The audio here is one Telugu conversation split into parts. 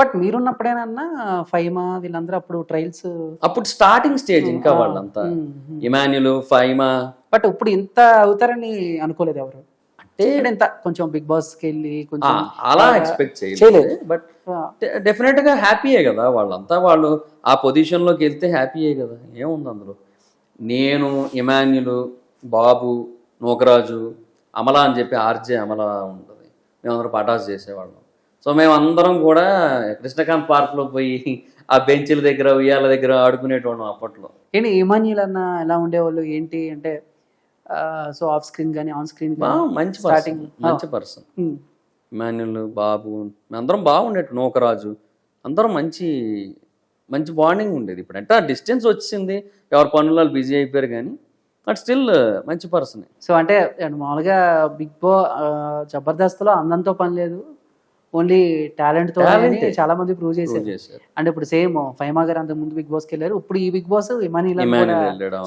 బట్ మీరున్నప్పుడేనన్నా ఫైమా వీళ్ళందరూ అప్పుడు ట్రయల్స్ అప్పుడు స్టార్టింగ్ స్టేజ్ ఇంకా వాళ్ళంతా. ఇమాన్యులు ఫైమా. బట్ ఇప్పుడు ఇంత అవుతారని అనుకోలేదు ఎవరు. అంటే ఇంత కొంచెం బిగ్ బాస్కి వెళ్ళి కొంచెం అలా ఎక్స్పెక్ట్ చేయలేదు. బట్ డెఫినెట్గా హ్యాపీయే కదా వాళ్ళంతా. వాళ్ళు ఆ పొజిషన్లోకి వెళ్తే హ్యాపీయే కదా. ఏముంది అందులో? నేను ఇమాన్యులు బాబు నూకరాజు అమల అని చెప్పి ఆర్జే అమల ఉంటుంది. మేమందరం పటాస్ చేసేవాళ్ళం. సో మేమందరం కూడా కృష్ణకాంత్ పార్క్లో పోయి ఆ బెంచ్ల దగ్గర ఉయ్యాల దగ్గర ఆడుకునేటోళ్ళం అప్పట్లో. ఏంటి ఇమాన్యుల్ అన్న ఎలా ఉండేవాళ్ళు? ఏంటి? అంటే సో ఆఫ్ స్క్రీన్ కానీ ఆన్ స్క్రీన్ మంచి స్టార్టింగ్. మంచి పర్సన్ ఇమాన్యుల్ బాబు అందరం బాగుండేట్టు నూకరాజు అందరం మంచి మంచి బాండింగ్ ఉండేది ఇప్పుడు. అంటే ఆ డిస్టెన్స్ వచ్చింది ఎవరి పనులు బిజీ అయిపోయారు కానీ బట్ స్టిల్ మంచి పర్సన్ సో అంటే మామూలుగా బిగ్ బా జబర్దస్త్లో అందంతో పని లేదు. ఓన్లీ టాలెంట్తో. చాలా మంది ప్రూవ్ చేశారు. అంటే ఇప్పుడు సేమ్ ఫైమా గారు అంతకు ముందు బిగ్ బాస్కి వెళ్ళారు. ఇప్పుడు ఈ బిగ్ బాస్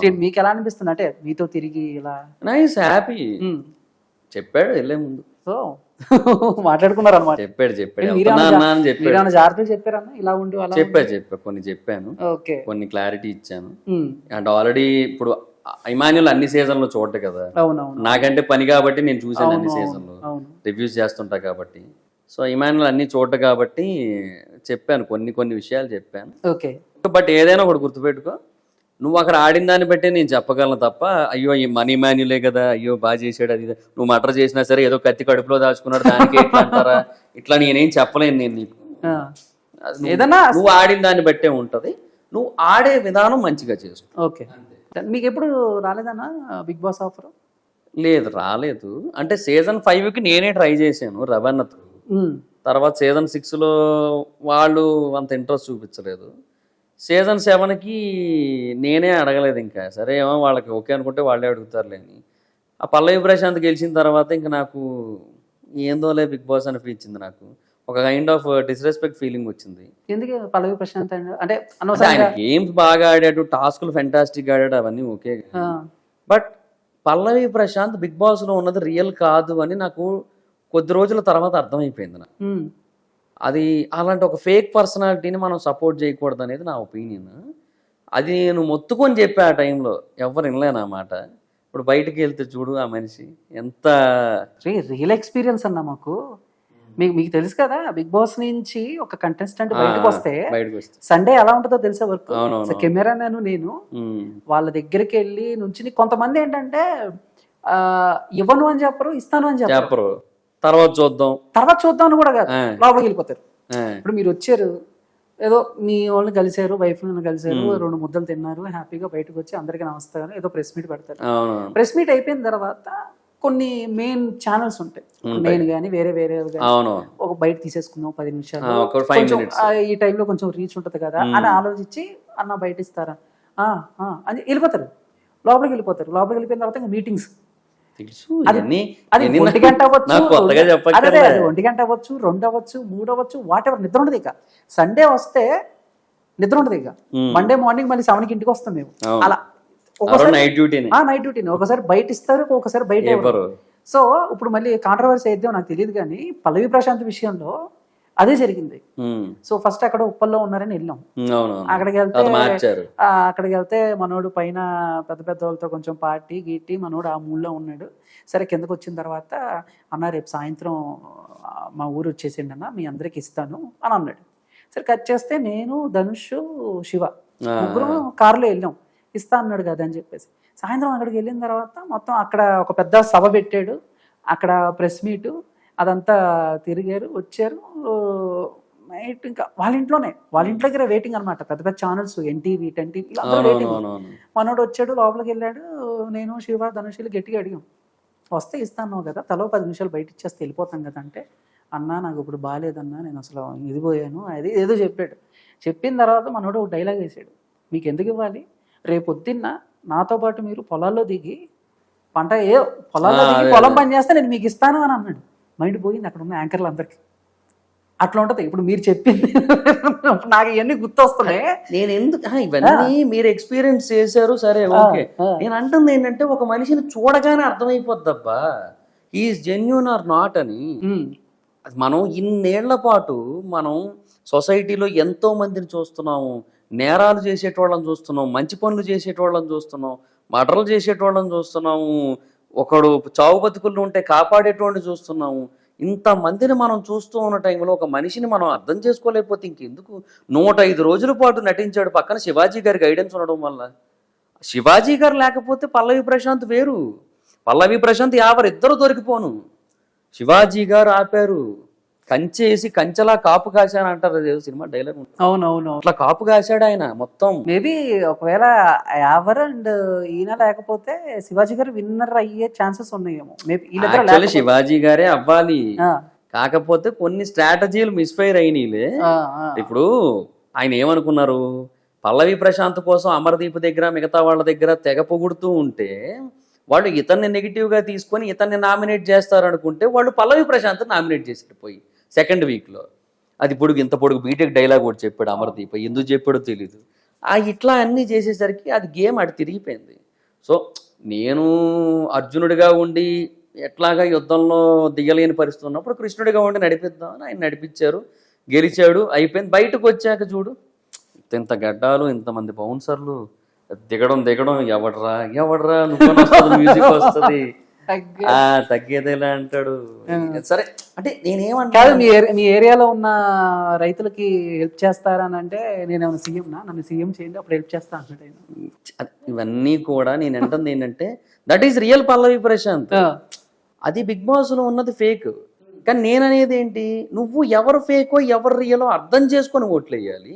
See, మీకు ఎలా అనిపిస్తుంది? అంటే మీతో తిరిగి ఇలా నైస్ హ్యాపీ. ఉమ్. చెప్పాడు వెళ్ళే ముందు. సో మాట్లాడుకున్నారు అనమాట చెప్పాడు. చెప్పాడు. చెప్పాడు జాగ్రత్తలు చెప్పారన్నా? ఇలా ఉండు అలా చెప్పా చెప్పా. కొన్ని చెప్పాను. ఓకే. కొన్ని క్లారిటీ ఇచ్చాను. అండ్ ఆల్రెడీ ఇప్పుడు ఇమాన్యుల్ అన్ని సీజన్లు చూడట కదా. నాకంటే పని కాబట్టి నేను చూశాను అన్ని సీజన్లు. అవును. రివ్యూస్ చేస్తుంటా కాబట్టి. సో ఇమాన్యుల్ అన్ని చూడట కాబట్టి చెప్పాను కొన్ని కొన్ని విషయాలు చెప్పాను. ఓకే. బట్ ఏదైనా ఒకటి గుర్తుపెట్టుకో. నువ్వు అక్కడ ఆడిన దాన్ని బట్టే నేను చెప్పగలను తప్ప అయ్యో ఈ మనీ మాన్యులే కదా అయ్యో బాగా చేసాడు అది. నువ్వు మటర్ చేసినా సరే ఏదో కత్తి కడుపులో దాచుకున్నాడు దానికి ఎట్లా అంటారా? ఇట్లా నేనేం చెప్పలేను నేను నీకు. అది నువ్వు- ఏదన్నా నువ్వు ఆడిన దాన్ని బట్టే ఉంటది. నువ్వు ఆడే విధానం మంచిగా చేసుకో ఓకే. మీకు ఎప్పుడు రాలేదన్నా బిగ్ బాస్ ఆఫర్? లేదు రాలేదు. అంటే సీజన్ ఫైవ్కి నేనే ట్రై చేశాను రవణతో తర్వాత సీజన్ సిక్స్లో వాళ్ళు అంత ఇంట్రెస్ట్ చూపించలేదు. సీజన్ సెవెన్కి నేనే అడగలేదు ఇంకా. సరే ఏమో వాళ్ళకి ఓకే అనుకుంటే వాళ్ళే అడుగుతారులే అని. ఆ పల్లవి ప్రశాంత్ గెలిచిన తర్వాత ఇంకా నాకు ఏందోలే బిగ్ బాస్ అనిపించింది నాకు. ఒక కైండ్ ఆఫ్ డిస్రెస్పెక్ట్ ఫీలింగ్ వచ్చింది. ఎందుకు పల్లవి ప్రశాంత్ అంటే ఆయన గేమ్స్ బాగా ఆడాడు టాస్కులు ఫెంటాస్టిక్ ఆడాడు అవన్నీ okay. But Pallavi Prashanth big బాస్లో ఉన్నది రియల్ కాదు అని నాకు కొద్ది రోజుల తర్వాత అర్థమైపోయింది నాకు. ఉమ్, అది అలాంటి ఒక ఫేక్ పర్సనాలిటీని మనం సపోర్ట్ చేయకూడదు అనేది నా ఒపీనియన్. అది నేను మొత్తుకొని చెప్పా ఆ టైంలో ఎవరు వినలేను ఆ మాట. ఇప్పుడు బయటికి వెళ్తే చూడు ఆ మనిషి ఎంత రియల్ ఎక్స్పీరియన్స్ అన్న మాకు. మీకు మీకు తెలుసు కదా బిగ్ బాస్ నుంచి ఒక కంటెస్టెంట్ బయటకు వస్తే సండే ఎలా ఉంటుందో తెలుసా వర్క్. కెమెరా నేను నేను వాళ్ళ దగ్గరికి వెళ్ళి నుంచి కొంతమంది ఏంటంటే ఇవ్వను అని చెప్పరు ఇస్తాను అని చెప్పరు. తర్వాత చూద్దాం. తర్వాత చూద్దామని కూడా కాదు. లోపలికి వెళ్ళిపోతారు. ఇప్పుడు మీరు వచ్చారు. ఏదో మీ వాళ్ళని కలిశారు వైఫ్ కలిశారు రెండు ముద్దలు తిన్నారు హ్యాపీగా బయటకు వచ్చి అందరికీ నమస్కారం ఏదో ప్రెస్ మీట్ పెడతారు. ప్రెస్ మీట్ అయిపోయిన తర్వాత కొన్ని మెయిన్ ఛానల్స్ ఉంటాయి. మెయిన్ కానీ వేరే వేరే గానీ. ఒక బయట తీసేసుకుందాం పది నిమిషాలు. కొంచెం, ఈ టైంలో కొంచెం రీచ్ ఉంటది కదా అని ఆలోచించి అన్న బయట ఇస్తారా? అని వెళ్ళిపోతారు. లోపలికి వెళ్ళిపోతారు. లోపలికి వెళ్ళిపోయిన తర్వాత ఇంకా మీటింగ్స్ తెలుసు అది ఒంటి గంట అవ్వచ్చు రెండు- అదే, చెప్పక్కర్లే అదే, ఒంటి గంట అవ్వచ్చు రెండు అవ్వచ్చు మూడు అవ్వచ్చు వాట్ ఎవర్ నిద్ర ఉండదు ఇక. సండే వస్తే నిద్ర ఉండదు ఇక. మండే మార్నింగ్ మళ్ళీ సెవెన్కి ఇంటికి వస్తాం మేము. అలా. నైట్ డ్యూటీ ఒకసారి బయట ఇస్తారు ఒకసారి బయట సో ఇప్పుడు మళ్ళీ కాంట్రవర్సీ అయితే నాకు తెలియదు కానీ పల్లవి ప్రశాంత్ విషయంలో అదే జరిగింది. సో ఫస్ట్ అక్కడ ఉప్పల్లో ఉన్నారని వెళ్ళాం. అక్కడికి వెళ్తే అక్కడికి వెళ్తే మనోడు పైన పెద్ద పెద్ద వాళ్ళతో కొంచెం పార్టీ గీటి మనోడు ఆ మూడ్లో ఉన్నాడు. సరే కిందకు వచ్చిన తర్వాత అన్న రేపు సాయంత్రం మా ఊరు వచ్చేసిండి అన్న మీ అందరికి ఇస్తాను అని అన్నాడు. సరే కట్ చేస్తే నేను ధనుష్ శివ ముగ్గురం కారులో వెళ్ళాం. ఇస్తా అన్నాడు కదా అని చెప్పేసి. సాయంత్రం అక్కడికి వెళ్ళిన తర్వాత మొత్తం అక్కడ ఒక పెద్ద సభ పెట్టాడు. అక్కడ ప్రెస్ మీట్ అదంతా తిరిగారు వచ్చారు. నైట్ ఇంకా వాళ్ళ ఇంట్లోనే వాళ్ళ ఇంట్లో దగ్గర వెయిటింగ్ అనమాట పెద్ద పెద్ద channels NTV ten TV waiting మనోడు వచ్చాడు లోపలికి వెళ్ళాడు నేను శివ ధనుషులు గట్టిగా అడిగాం వస్తే ఇస్తాను కదా తలో పది నిమిషాలు బయట ఇచ్చేస్తే వెళ్ళిపోతాం కదా అంటే అన్నా నాకు ఇప్పుడు బాగాలేదన్నా నేను అసలు ఇదిపోయాను అది ఏదో చెప్పాడు. చెప్పిన తర్వాత మనోడు ఒక డైలాగ్ వేసాడు మీకు ఎందుకు ఇవ్వాలి? రేపు పొద్దున్న నాతో పాటు మీరు పొలాల్లో దిగి పంట ఏ పొలాల్లో దిగి పొలం. పని చేస్తే నేను మీకు ఇస్తాను అని అన్నాడు. మైండ్ పోయింది అక్కడ ఉన్న యాంకర్లు అందరికి. అట్లా ఉంటది. ఇప్పుడు మీరు చెప్పింది నాకు ఇవన్నీ గుర్తొస్తున్నాయి. నేను ఎందుకు ఇవన్నీ మీరు ఎక్స్పీరియన్స్ చేశారు సరే ఓకే. నేను అంటుంది ఏంటంటే ఒక మనిషిని చూడగానే అర్థమైపోద్దబ్బా. ఈజ్ జెన్యున్ ఆర్ నాట్ అని. మనం ఇన్నేళ్ళ పాటు మనం సొసైటీలో ఎంతో మందిని చూస్తున్నాము. నేరాలు చేసేటోళ్ళని చూస్తున్నాం. మంచి పనులు చేసేటోళ్ళని చూస్తున్నాం. మర్డర్లు చేసేటోళ్ళని చూస్తున్నాము. ఒకడు చావు బతుకులు ఉంటే కాపాడేటోడిని చూస్తున్నాము. ఇంతమందిని మనం చూస్తూ ఉన్న టైంలో ఒక మనిషిని మనం అర్థం చేసుకోలేకపోతే ఇంకెందుకు? నూట ఐదు రోజుల పాటు నటించాడు పక్కన శివాజీ గారి గైడెన్స్ ఉండడం వల్ల. శివాజీ గారు లేకపోతే పల్లవి ప్రశాంత్ వేరు. పల్లవి ప్రశాంత్ యావరు ఇద్దరు దొరికిపోను. శివాజీ గారు ఆపారు. కంచేసి కంచెలా కాపు కాశాను అంటారు సినిమా డైలాగ్. అవునవును. అట్లా కాపు కాశాడు ఆయన మొత్తం. మేబీ ఒకవేళ యావర్ అండ్ ఈయన లేకపోతే శివాజీ గారు విన్నర్ అయ్యే ఛాన్సెస్ ఉన్నాయేమో. మేబీ శివాజీ గారే అవ్వాలి. కాకపోతే కొన్ని స్ట్రాటజీలు మిస్ఫైర్ అయినాయిలే. ఇప్పుడు ఆయన ఏమనుకున్నారు? పల్లవి ప్రశాంత్ కోసం అమర్దీప్ దగ్గర మిగతా వాళ్ళ దగ్గర తెగ పొగుడుతూ ఉంటే వాళ్ళు ఇతన్ని నెగిటివ్గా తీసుకొని ఇతన్ని నామినేట్ చేస్తారు అనుకుంటే వాళ్ళు పల్లవి ప్రశాంత్ నామినేట్ చేసారు పోయి. సెకండ్ వీక్లో. అది పొడుగు ఇంత పొడుగు బీటెక్ డైలాగ్ కూడా చెప్పాడు అమర్దీప్. ఎందుకు చెప్పాడో తెలీదు. ఆ ఇట్లా అన్ని చేసేసరికి అది గేమ్ అటు తిరిగిపోయింది. సో నేను అర్జునుడిగా ఉండి ఎట్లాగా యుద్ధంలో దిగలేని పరిస్థితి ఉన్నప్పుడు కృష్ణుడిగా ఉండి నడిపిద్దాం అని ఆయన నడిపించారు. గెలిచాడు అయిపోయింది. బయటకు వచ్చాక చూడు. ఇంత గడ్డాలు ఇంతమంది బౌన్సర్లు. దిగడం దిగడం ఎవడరా ఎవడరా నువ్వు మ్యూజిక్ వస్తుంది. తగ్గేదేలా అంటాడు? సరే అంటే నేనేమంటా కాదు మీ ఏరి- మీ ఏరియాలో ఉన్న రైతులకి హెల్ప్ చేస్తారా అని అంటే నేను ఏమైనా సీఎం నా నన్ను సీఎం చేయండి అప్పుడు హెల్ప్ చేస్తా. అది- ఇవన్నీ కూడా నేను అంటుంది ఏంటంటే that is real Pallavi Prashanth. అది బిగ్ బాస్లో ఉన్నది ఫేక్ కానీ నేను అనేది ఏంటి నువ్వు ఎవరు ఫేకో ఎవరు రియలో అర్థం చేసుకొని ఓట్లు వేయాలి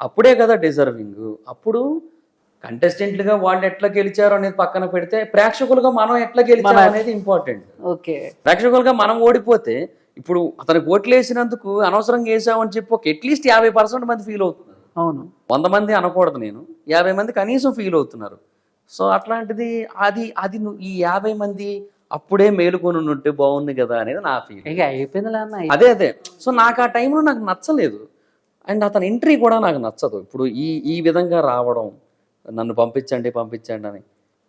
అప్పుడే కదా డిజర్వింగ్ అప్పుడు కంటెస్టెంట్లుగా వాళ్ళు ఎట్లా గెలిచారు అనేది పక్కన పెడితే ప్రేక్షకులుగా మనం ఎట్లా గెలిచాం అనేది ఇంపార్టెంట్ ఓకే. ప్రేక్షకులుగా మనం ఓడిపోతే ఇప్పుడు అతనికి ఓట్లు వేసినందుకు అనవసరంగా వేసామని చెప్పి ఒక అట్లీస్ట్ యాభై పర్సెంట్ మంది ఫీల్ అవుతున్నారు. అవును. వంద మంది అనకూడదు నేను. యాభై మంది కనీసం ఫీల్ అవుతున్నారు. సో అట్లాంటిది అది అది ఈ యాభై మంది అప్పుడే మేలుకొని ఉంటే బాగుంది కదా అనేది నా ఫీల్ ఇక అయిపోయిందిలే అన్న అదే అదే. సో నాకు ఆ టైంలో నాకు నచ్చలేదు. అండ్ అతని ఎంట్రీ కూడా నాకు నచ్చదు. ఇప్పుడు ఈ ఈ విధంగా రావడం నన్ను పంపించండి పంపించండి అని.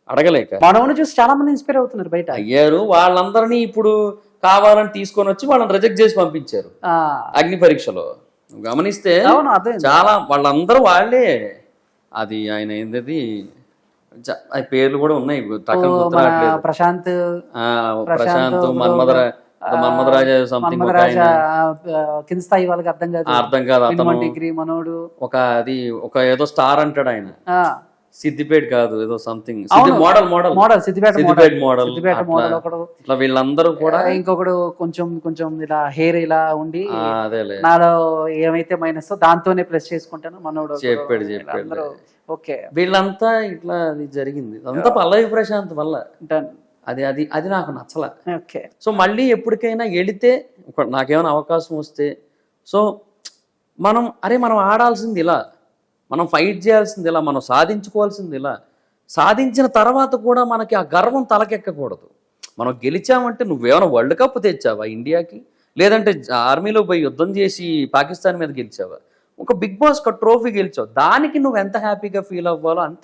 అడగలేక. మనవుని చూసి చాలా మంది ఇన్స్పైర్ అవుతున్నారు బయట. అయ్యారు. వాళ్ళందరినీ ఇప్పుడు కావాలని తీసుకొని వచ్చి వాళ్ళని రిజెక్ట్ చేసి పంపించారు. అగ్ని పరీక్షలో. గమనిస్తే చాలా వాళ్ళందరూ వాళ్ళే. అది ఆయన ఏంటది పేర్లు కూడా ఉన్నాయి. ప్రశాంత్ ప్రశాంత్ మన్మధర మన్మధరాజ కింద స్థాయి వాళ్ళకి అర్థం కాదు. అర్థం కాదు అతను. డిగ్రీ మనోడు ఒక అది ఒక ఏదో స్టార్ అంటాడు ఆయన. సిద్దిపేట కాదు ఏదో something. Model model. Model Siddipet Siddipet model. Siddipet model ఒకడు. ఇట్లా వీళ్ళందరూ కూడా ఇంకొకడు కొంచెం కొంచెం ఇలా హెయిర్ ఇలా ఉండి నాలో ఏమైతే మైనస్ దాంతోనే ప్లస్ చేసుకుంటాను మనోడు. చెప్పాడు, చెప్పాడు. ఓకే. వీళ్ళంతా ఇట్లా జరిగింది. అంతా పల్లవి ప్రశాంత్ వల్ల. అది అది అది నాకు నచ్చల. ఓకే. సో మళ్ళీ ఎప్పటికైనా వెళితే ఒక నాకేమైనా అవకాశం వస్తే సో మనం అరే మనం ఆడాల్సింది ఇలా మనం ఫైట్ చేయాల్సింది ఇలా మనం సాధించుకోవాల్సింది ఇలా సాధించిన తర్వాత కూడా మనకి ఆ గర్వం తలకెక్కకూడదు. మనం గెలిచామంటే నువ్వేమైనా వరల్డ్ కప్ తెచ్చావా ఇండియాకి? లేదంటే ఆర్మీలో పోయి యుద్ధం చేసి పాకిస్తాన్ మీద గెలిచావా? ఒక బిగ్ బాస్ ట్రోఫీ గెలిచావు. దానికి నువ్వు ఎంత హ్యాపీగా ఫీల్ అవ్వాలో అంతే.